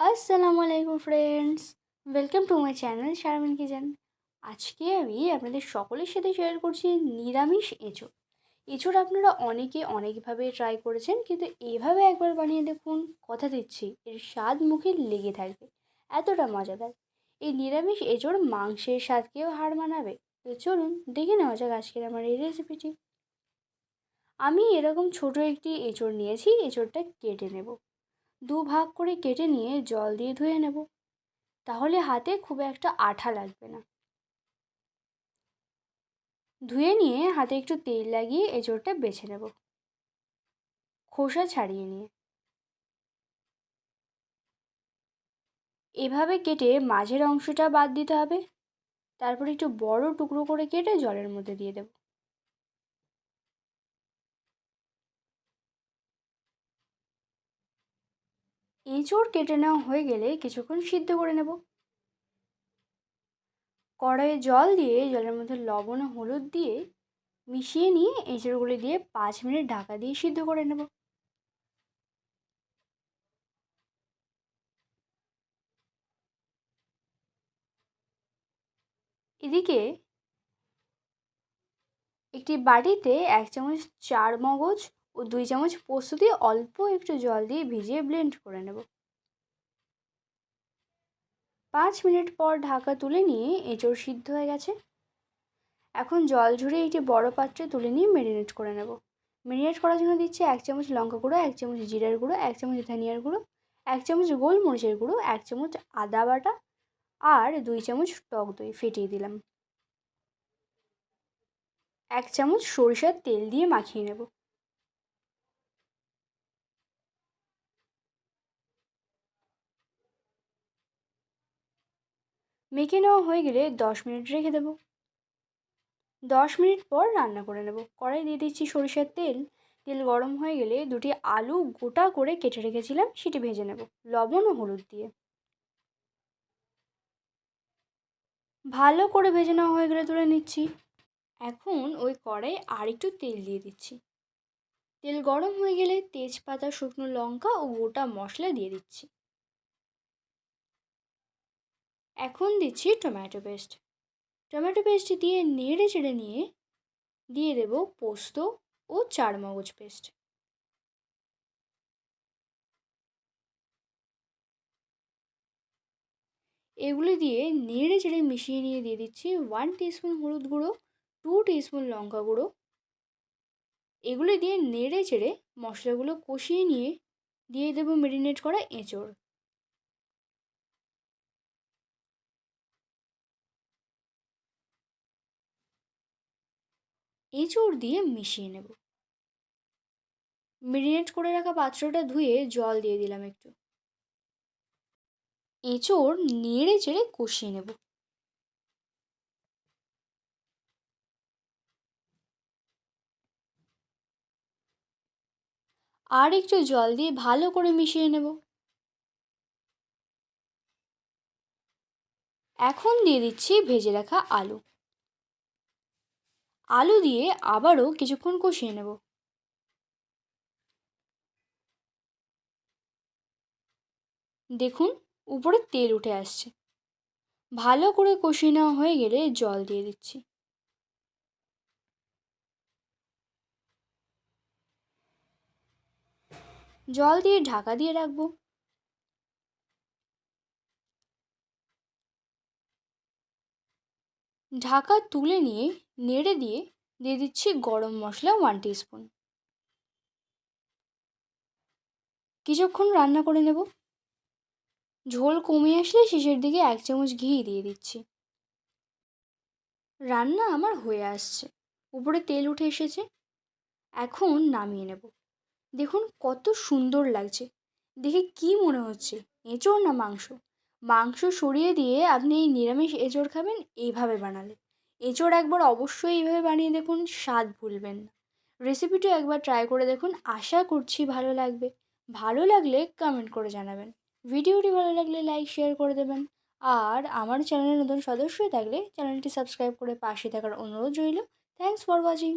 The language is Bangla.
আসসালামু আলাইকুম friends welcome to my channel Sharmin kitchen আজকে আমি আপনাদের সকলের সাথে শেয়ার করছি নিরামিষ এঁচোড়। এঁচোড় আপনারা অনেকে অনেকভাবে ট্রাই করেছেন, কিন্তু এভাবে একবার বানিয়ে দেখুন, কথা দিচ্ছি, এর স্বাদ মুখে লেগে থাকবে, এতটা মজাদার। এই নিরামিষ এঁচোড় মাংসের স্বাদকেও হার মানাবে। তো চলুন দেখে নেওয়া যাক আজকের আমার এই রেসিপিটি আমি এরকম ছোট একটি এঁচোড় নিয়েছি, এঁচোড়টা কেটে নেব। দু ভাগ করে কেটে নিয়ে জল দিয়ে ধুয়ে নেব। তাহলে হাতে খুব একটা আঠা লাগবে না। ধুয়ে নিয়ে হাতে একটু তেল লাগিয়ে এঁচোড়টা বেছে নেব। খোসা ছাড়িয়ে নিয়ে। এভাবে কেটে মাঝের অংশটা বাদ দিতে হবে। তারপর একটু বড় টুকরো করে কেটে জলের মধ্যে দিয়ে দেব। এঁচড় কেটে নেওয়া হয়ে গেলে কিছুক্ষণ সিদ্ধ করে নেব। কড়াইয়ে জল দিয়ে জলের মধ্যে লবণ, হলুদ দিয়ে মিশিয়ে নিয়ে এঁচড়গুলি দিয়ে পাঁচ মিনিট ঢাকা দিয়ে সিদ্ধ করে নেব। এদিকে একটি বাটিতে এক চামচ চার মগজ ও দুই চামচ পোস্ত দিয়ে অল্প একটু জল দিয়ে ভিজিয়ে ব্লেন্ড করে নেব। পাঁচ মিনিট পর ঢাকা তুলে নিয়ে এঁচড় সিদ্ধ হয়ে গেছে। এখন জল ঝরিয়ে একটি বড় পাত্রে তুলে নিয়ে মেরিনেট করে নেব। মেরিনেট করার জন্য দিচ্ছি এক চামচ লঙ্কা গুঁড়ো, এক চামচ জিরার গুঁড়ো, এক চামচ ধনিয়ার গুঁড়ো, এক চামচ গোলমরিচের গুঁড়ো, এক চামচ আদা বাটা আর দুই চামচ টক দই ফেটিয়ে দিলাম। এক চামচ সরিষার তেল দিয়ে মাখিয়ে নেব। মেখে নেওয়া হয়ে গেলে দশ মিনিট রেখে দেবো। দশ মিনিট পর রান্না করে নেব। কড়াই দিয়ে দিচ্ছি সরিষার তেল। তেল গরম হয়ে গেলে দুটি আলু গোটা করে কেটে রেখেছিলাম, সেটি ভেজে নেব। লবণ ও হলুদ দিয়ে। ভালো করে ভেজে নেওয়া হয়ে গেলে তুলে নিচ্ছি। এখন ওই কড়াই আর একটু তেল দিয়ে দিচ্ছি। তেল গরম হয়ে গেলে তেজপাতা, শুকনো লঙ্কা ও গোটা মশলা দিয়ে দিচ্ছি। এখন দিচ্ছি টমেটো পেস্ট। টমেটো পেস্ট দিয়ে নেড়ে চেড়ে নিয়ে, দিয়ে দেব পোস্ত ও চার মগজ পেস্ট। এগুলি দিয়ে নেড়ে চেড়ে মিশিয়ে নিয়ে দিয়ে দিচ্ছি ওয়ান টিস্পুন হলুদ গুঁড়ো টু টিস্পুন লঙ্কা গুঁড়ো। এগুলি দিয়ে নেড়ে চেড়ে মশলাগুলো কষিয়ে নিয়ে, দিয়ে দেবো মেরিনেট করা এঁচড়। এঁচড় দিয়ে মিশিয়ে নেব। মেরিনেট করে রাখা পাত্রটা ধুয়ে জল দিয়ে দিলাম একটু। এঁচড় নেড়ে চেড়ে কষিয়ে নেব। আর একটু জল দিয়ে ভালো করে মিশিয়ে নেব। এখন দিয়ে দিচ্ছি ভেজে রাখা আলু। আলু দিয়ে আবারও কিছুক্ষণ কষিয়ে নেব। দেখুন, উপরে তেল উঠে আসছে। ভালো করে কষিয়ে নেওয়া হয়ে গেলে জল দিয়ে দিচ্ছি। জল দিয়ে ঢাকা দিয়ে রাখব। ঢাকা তুলে নিয়ে, নেড়ে দিয়ে দিয়ে দিচ্ছি গরম মশলা ওয়ান টিস্পুন কিছুক্ষণ রান্না করে নেব। ঝোল কমে আসলে শেষের দিকে এক চামচ ঘি দিয়ে দিচ্ছি। রান্না আমার হয়ে আসছে। উপরে তেল উঠে এসেছে। এখন নামিয়ে নেব। দেখুন কত সুন্দর লাগছে। দেখে কি মনে হচ্ছে? এঁচোড় না মাংস? মাংস সরিয়ে দিয়ে আপনি এই নিরামিষ এঁচোড় খাবেন, এইভাবে বানালে। এঁচোড় একবার অবশ্যই এইভাবে বানিয়ে দেখুন, স্বাদ ভুলবেন না। রেসিপিটিও একবার ট্রাই করে দেখুন, আশা করছি ভালো লাগবে। ভালো লাগলে কমেন্ট করে জানাবেন। ভিডিওটি ভালো লাগলে লাইক শেয়ার করে দেবেন। আর আমার চ্যানেলের নতুন সদস্য থাকলে চ্যানেলটি সাবস্ক্রাইব করে পাশে থাকার অনুরোধ রইল। Thanks for watching